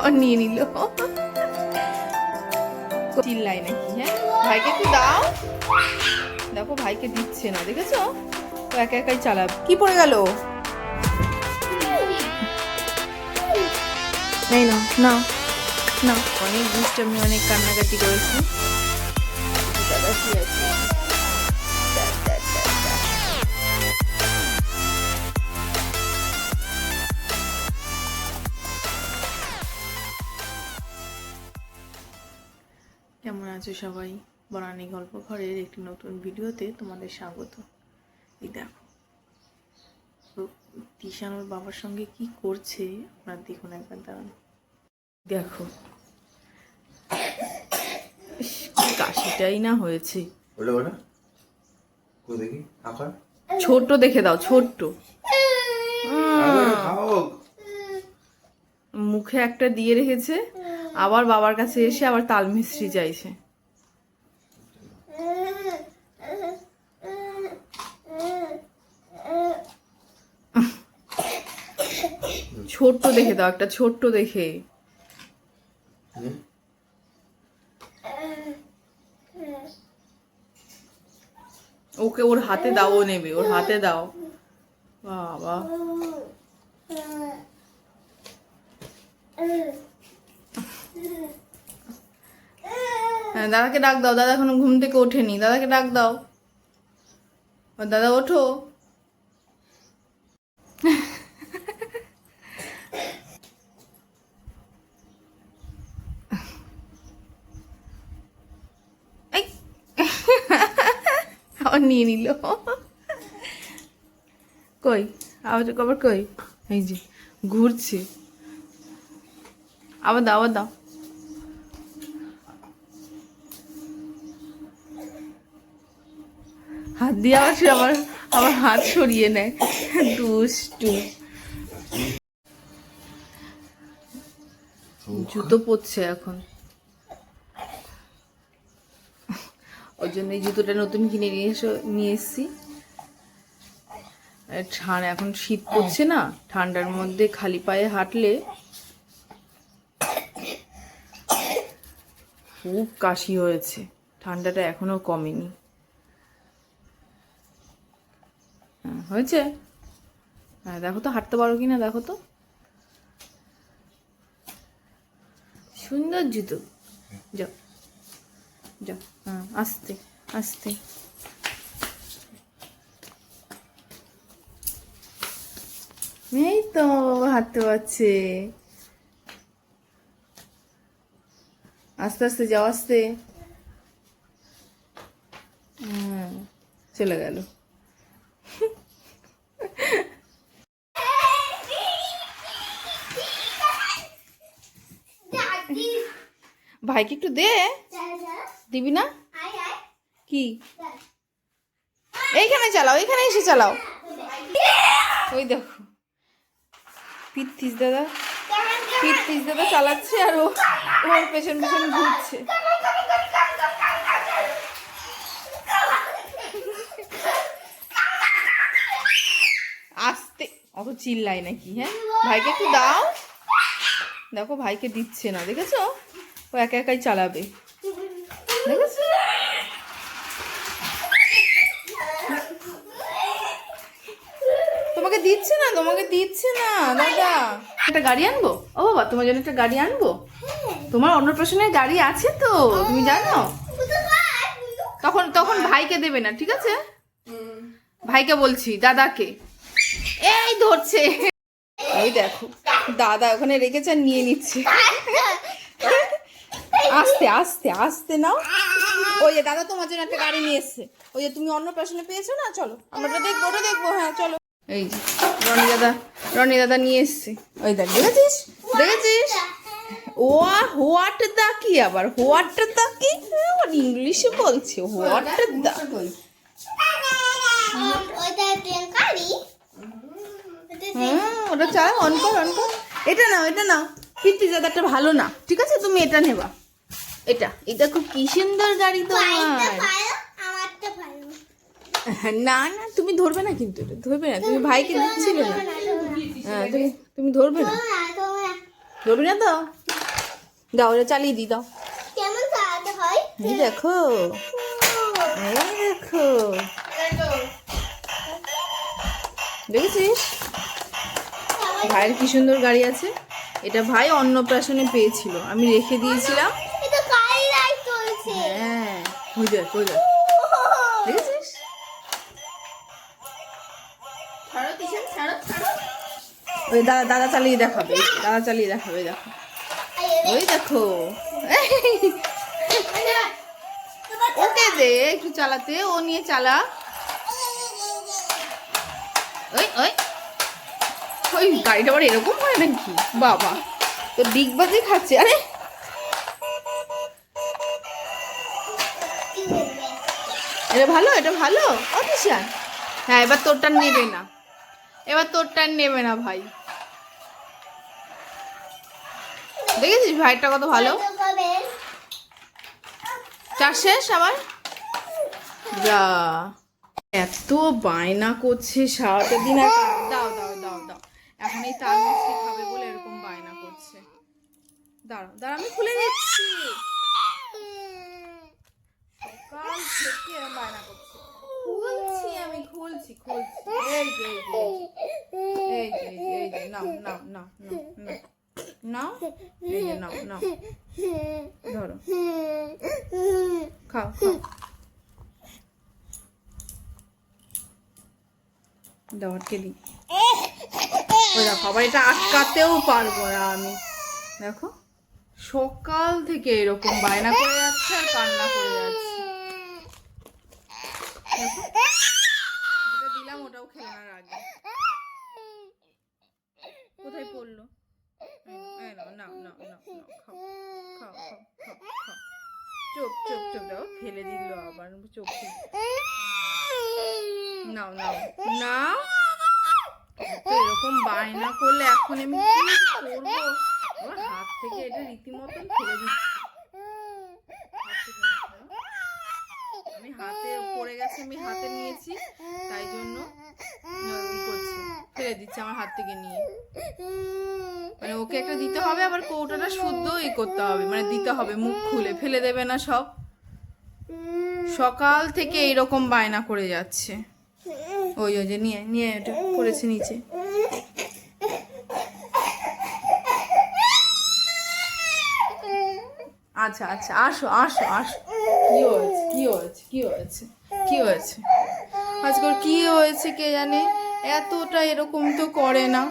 আবার নিয়ে নিল। চিল্লাই নাকি হ্যাঁ? ভাইকে একটু দাও। দেখো ভাইকে দিচ্ছে না দেখেছ? তো একা একাই চালাবে। কি পড়ে গেল? এই না না না অনেক দুষ্টামি অনেক কান্নাকাটি করেছি। সবাই বনানী গল্প ঘরের একটি নতুন ভিডিওতে তোমাদের স্বাগত। এই দেখো তো তিশান ওর বাবার সঙ্গে কি করছে আপনার দেখুন একবার দাঁড়ান। দেখো কাশিটাই না হয়েছে। ছোট্ট দেখে দাও ছোট্ট। মুখে একটা দিয়ে রেখেছে আবার বাবার কাছে এসে আবার তাল মিস্ত্রি চাইছে। ছোট্ট দেখে দাও, একটা ছোট্ট দেখে। ওকে, ওর হাতে দাও, ও নেবে, ওর হাতে দাও। বাবা। হ্যাঁ দাদাকে ডাক দাও, দাদা এখনও ঘুম থেকে ওঠেনি, দাদাকে ডাক দাও। দাদা, ওঠো এই। আবার নিয়ে নিল। কই? আবার আবার কই? এই যে, ঘুরছে। আবার দাও আবার দাও। হাত দিয়ে আবার সে আবার আবার হাত সরিয়ে নেয়। দুষ্টু। জুতো পরছে এখন। ওই জন্য এই জুতোটা নতুন কিনে নিয়ে এসো নিয়ে এসছি। ঠান্ডা এখন শীত পড়ছে না ঠান্ডার মধ্যে খালি পায়ে হাঁটলে খুব কাশি হয়েছে ঠান্ডাটা এখনও কমেনি। হ্যাঁ, হয়েছে? হ্যাঁ দেখো তো হাঁটতে পারো কি না দেখো তো। সুন্দর জুতো। যাও। আস্তে আস্তে। এই তো হাঁটতে পারছে। আস্তে আস্তে যাও, আস্তে। চলে গেল। ভাইকে একটু দে। দিবি না? কি? এইখানে চালাও এইখানে এসে চালাও। ওই দেখো। পিত্তিস দাদা পিত্তিস দাদা চালাচ্ছে আর ও ওর পেছন পেছন ঘুরছে। আস্তে অত চিল্লাই নাকি হ্যাঁ? ভাইকে একটু দাও। দেখো ভাইকে দিচ্ছে না দেখেছ? ও একা একাই চালাবে। তোমাকে দিচ্ছে না তোমাকে দিচ্ছে না দাদা। একটা গাড়ি আনব? ও বাবা তোমার জন্য একটা গাড়ি আনব? তোমার অন্নপ্রাশনের গাড়ি আছে তো তুমি জানো? তখন তখন ভাইকে দেবে না ঠিক আছে? ভাইকে বলছি দাদাকে। এই ধরছে। এই দেখো দাদা ওখানে রেখেছে আর নিয়ে নিচ্ছে। আস্তে আস্তে আস্তে নাও। ওই যে দাদা তোমার জন্য একটা গাড়ি নিয়ে এসছে। ওই যে তুমি অন্য অন্নপ্রাশনে পেয়েছ না? চলো আমরা ওটা দেখব ওটা দেখব হ্যাঁ চলো। এই যে রনি দাদা রনি দাদা নিয়ে এসছে। ওই দেখ দেখেছিস? দেখেছিস? ওয়া হোয়াট দা কি আবার? হোয়াট দা কি? ইংলিশে বলছে হোয়াট দা? ওটা চালা অন কর অন কর। এটা নাও এটা নাও। পিত্তি দাদাটা ভালো না। ঠিক আছে তুমি এটা নেবা। এটা এটা খুব কি সুন্দর গাড়ি তোমার। না না তুমি ধরবে না কিন্তু এটা ধরবে না। তুমি ভাইকে দিচ্ছিলে না। হ্যাঁ তুমি তুমি ধরবে না। তোমরা না তো? দাও ওটা চালিয়ে দিই দাও। কেমন চালাতে হয়? এই দেখো। এই দেখো। দেখেছিস? ভাইয়ের কি সুন্দর গাড়ি আছে? এটা ভাই অন্নপ্রাশনে পেয়েছিল। আমি রেখে দিয়েছিলাম এটা কালি লাইট চলছে হ্যাঁ ওই দেখ ওই দেখেছিস দাদা দাদা চালিয়ে দেখাবে দাদা চালিয়ে দেখাবে দেখো ওই দেখো ওকে দে একটু চালাতে ও নিয়ে চালা ওই ওই ওই গাড়িটা আবার এরকম হয় নাকি বাবা তো ডিগবাজি খাচ্ছে আরে এটা ভালো এটা ভালো? অফিসার হ্যাঁ এবার তোরটা নেবে না। এবার তোরটা নেবে না ভাই। দেখেছিস ভাইটা কত ভালো? চার শেষ আবার? যা, এত বায়না করছে সারাটা দিন দাও দাও দাও দাও। এখন এই তাল বলে এরকম বায়না করছে। দাঁড়াও দাঁড়া আমি খুলে দিচ্ছি। এটা আটকাতেও পারব না আমি দেখো, সকাল থেকে এরকম বায়না করে যাচ্ছে আর কান্না করে যাচ্ছে। যেটা দিলাম ওটাও খেলার আগে। কোথায় পড়ল? নাও, নাও। চুপ চুপ চুপ দাও ফেলে দিল আবার চোখ নাও নাও নাও। তো এরকম বায়না করলে এখন আমি হাত থেকে এটা রীতিমতন ফেলে দিচ্ছি হাত থেকে নিচ্ছি, দাও। আমি হাতে আমি হাতে নিয়েছি, তাই জন্য করছি। ফেলে দিচ্ছি আমার হাত থেকে নিয়ে। মানে ওকে একটা দিতে হবে, আবার কৌটাটা শুদ্ধ ই করতে হবে। মানে দিতে হবে, মুখ খুলে, ফেলে দেবে না সব। সকাল থেকে এরকম বায়না করে যাচ্ছে। ওই ওই যে নিয়ে নিয়ে এটা পড়েছে নিচে। আচ্ছা আচ্ছা আসো আসো আসো। কি হয়েছে কি হয়েছে কি হয়েছে? কি হয়েছে? আজকাল কি হয়েছে কে জানে? এতটা এরকম তো করে না।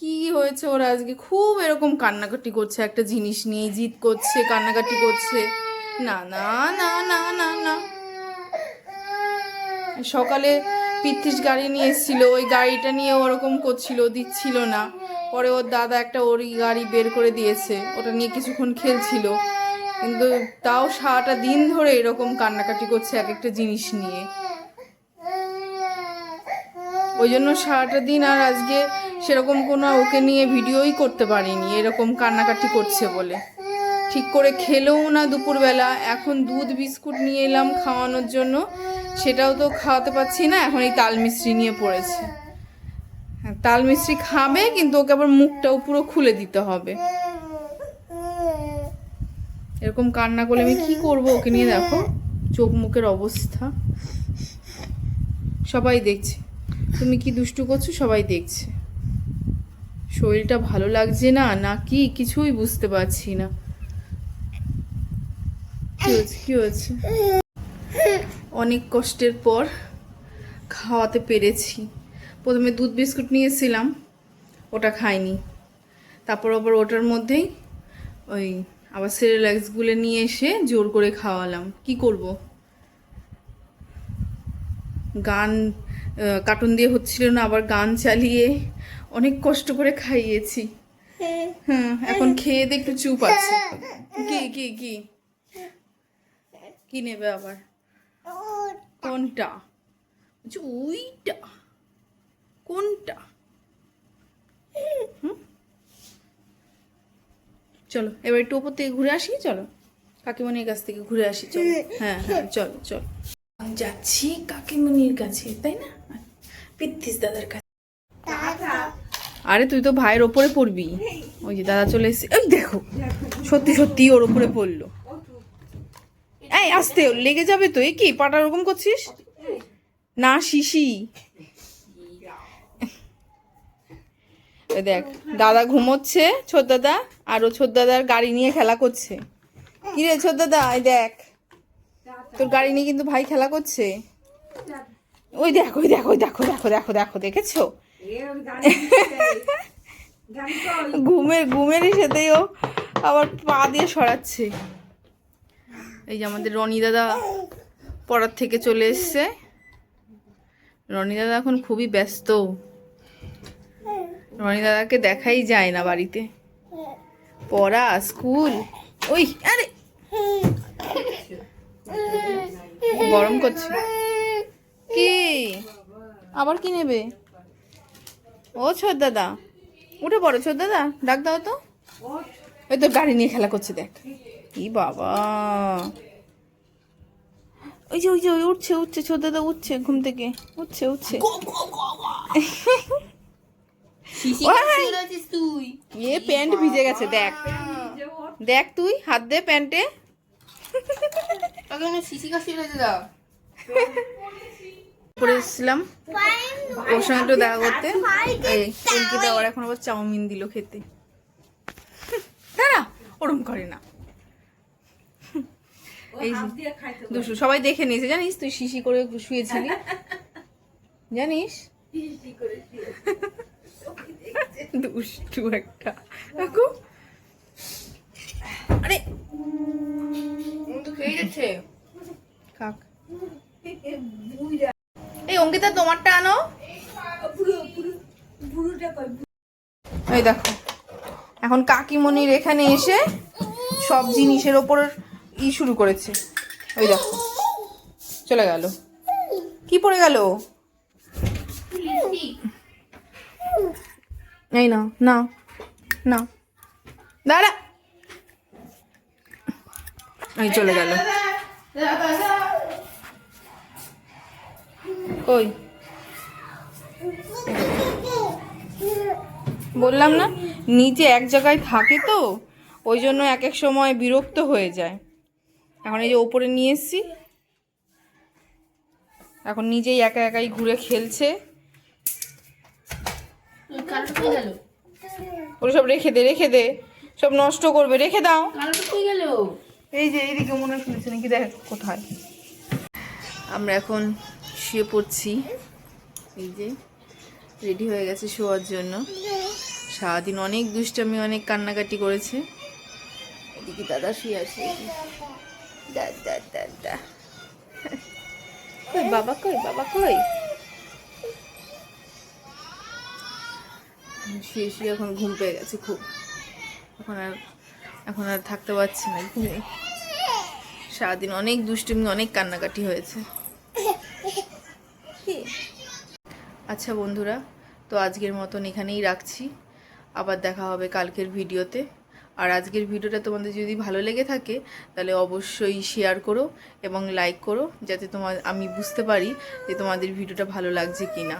কি হয়েছে ওর আজকে? খুব এরকম কান্নাকাটি করছে একটা জিনিস নিয়ে, জিদ করছে, কান্নাকাটি করছে। না না না না না না। সকালে পিত্তিস গাড়ি নিয়ে এসেছিল, ওই গাড়িটা নিয়ে ওরকম করছিল, দিচ্ছিল না। পরে ওর দাদা একটা ওরই গাড়ি বের করে দিয়েছে, ওটা নিয়ে কিছুক্ষণ খেলছিল। কিন্তু তাও সারাটা দিন ধরে এরকম কান্নাকাটি করছে এক একটা জিনিস নিয়ে। ওই জন্য সারাটা দিন আর আজকে সেরকম কোনো ওকে নিয়ে ভিডিওই করতে পারিনি এরকম কান্নাকাটি করছে বলে। ঠিক করে খেলেও না দুপুরবেলা এখন দুধ বিস্কুট নিয়ে এলাম খাওয়ানোর জন্য। সেটাও তো খাওয়াতে পারছি না এখন এই তাল মিস্ত্রি নিয়ে পড়েছে। হ্যাঁ, তাল মিস্ত্রি খাবে কিন্তু ওকে আবার মুখটাও পুরো খুলে দিতে হবে। এরকম কান্না করলে আমি কি করব? ওকে নিয়ে দেখো। চোখ মুখের অবস্থা। সবাই দেখছে। তুমি কি দুষ্টু করছ? সবাই দেখছে। শরীরটা ভালো লাগছে না? না কি? কিছুই বুঝতে পারছি না। কি হয়েছে? কি হয়েছে? অনেক কষ্টের পর খাওয়াতে পেরেছি। প্রথমে দুধ বিস্কুট নিয়েছিলাম। ওটা খাইনি। তারপর আবার ওটার মধ্যেই ওই আবার সেরেলাক্সগুলো নিয়ে এসে জোর করে খাওয়ালাম। কি করব? গান কার্টুন দিয়ে হচ্ছিল না, আবার গান চালিয়ে অনেক কষ্ট করে খাইয়েছি। হ্যাঁ এখন খেয়ে দিয়ে একটু চুপ আছে। কি কি কি? কি নেবে আবার? কোনটা? ওইটা। কোনটা? হুম? চলো এবার একটু ওপর থেকে ঘুরে আসি চলো। কাকিমণির কাছ থেকে ঘুরে আসি চলো। হ্যাঁ হ্যাঁ চলো চলো। আমি যাচ্ছি কাকিমণির কাছে তাই না? পিত্তিস দাদার কাছে। আরে তুই তো ভাইয়ের ওপরে পড়বি। ওই যে দাদা চলে এসেছে। এই দেখো সত্যি সত্যি ওর ওপরে পড়ল। এই আস্তে লেগে যাবে তো এ কি পাটা ওরকম করছিস? না শিশি। এই দেখ, দাদা ঘুমোচ্ছে, ছোট দাদা, আর ও ছোট দাদার গাড়ি নিয়ে খেলা করছে। কি রে ছোট দাদা? এই দেখ, তোর গাড়ি নিয়ে কিন্তু ভাই খেলা করছে। ওই দেখো ওই দেখো ওই দেখো দেখো দেখো দেখো দেখেছ? ঘুমের ঘুমের সাথেই ও আবার পা দিয়ে সরাচ্ছে। এই যে আমাদের রনি দাদা পড়ার থেকে চলে এসছে। রনি দাদা এখন খুবই ব্যস্ত। রনি দাদাকে দেখাই যায় না বাড়িতে। পড়া, স্কুল, ওই, আরে! গরম করছে। কি? আবার কি নেবে? ও ছোট দাদা, উঠে পড়ো ছোট দাদা, ডাক দাও তো। ওই তো গাড়ি নিয়ে খেলা করছে, দেখ। কি বাবা! ওই যে ওই যে উঠছে উঠছে, ছোট দাদা উঠছে ঘুম থেকে। উঠছে উঠছে। এ প্যান্ট ভিজে গেছে দেখ। দেখ তুই হাত দে প্যান্টে। ওর সঙ্গে একটু দেখা করতে। এই পিঙ্কিটা ওর এখন আবার চাউমিন দিল খেতে। দাঁড়া ওরম করে না। এই সবাই দেখে নিয়েছে জানিস? তুই শিশি করে শুয়েছিলি। জানিস? দুষ্টু একটা। দেখো। আরে! কাক। এই অঙ্কিতা তোমারটা আনো। এই দেখো। এখন কাকিমণির এখানে এসে সব জিনিসের ওপর ই শুরু করেছে। ওই দেখো। চলে গেল। কি পড়ে গেল? এই না না না দাঁড়া এই চলে গেল কই বললাম না নিচে এক জায়গায় থাকে তো, ওই জন্য এক এক সময় বিরক্ত হয়ে যায়। এখন এই যে ওপরে নিয়ে এসছি। এখন নিজেই একা একাই ঘুরে খেলছে। ওরা সব রেখে দে রেখে দে। সব নষ্ট করবে রেখে দাও। এই যে এইদিকে মনে হয় ফেলেছে নাকি দেখ কোথায়। আমরা এখন শুয়ে পড়ছি। এই যে রেডি হয়ে গেছে শোয়ার জন্য। সারাদিন অনেক দুষ্টামি অনেক কান্নাকাটি করেছে। এদিকে দাদা শুয়ে আছে দা দা দা দা। কই বাবা কই বাবা কই? শুয়ে শুয়ে এখন ঘুম পেয়ে গেছে খুব। এখন আর এখন আর থাকতে পারছি না ঘুমে। সারাদিন অনেক দুষ্টুমি, অনেক কান্নাকাটি হয়েছে। আচ্ছা বন্ধুরা, তো আজকের মতন এখানেই রাখছি। আবার দেখা হবে কালকের ভিডিওতে। আর আজকের ভিডিওটা তোমাদের যদি ভালো লেগে থাকে, তাহলে অবশ্যই শেয়ার করো এবং লাইক করো, যাতে তোমার আমি বুঝতে পারি যে তোমাদের ভিডিওটা ভালো লাগছে কি না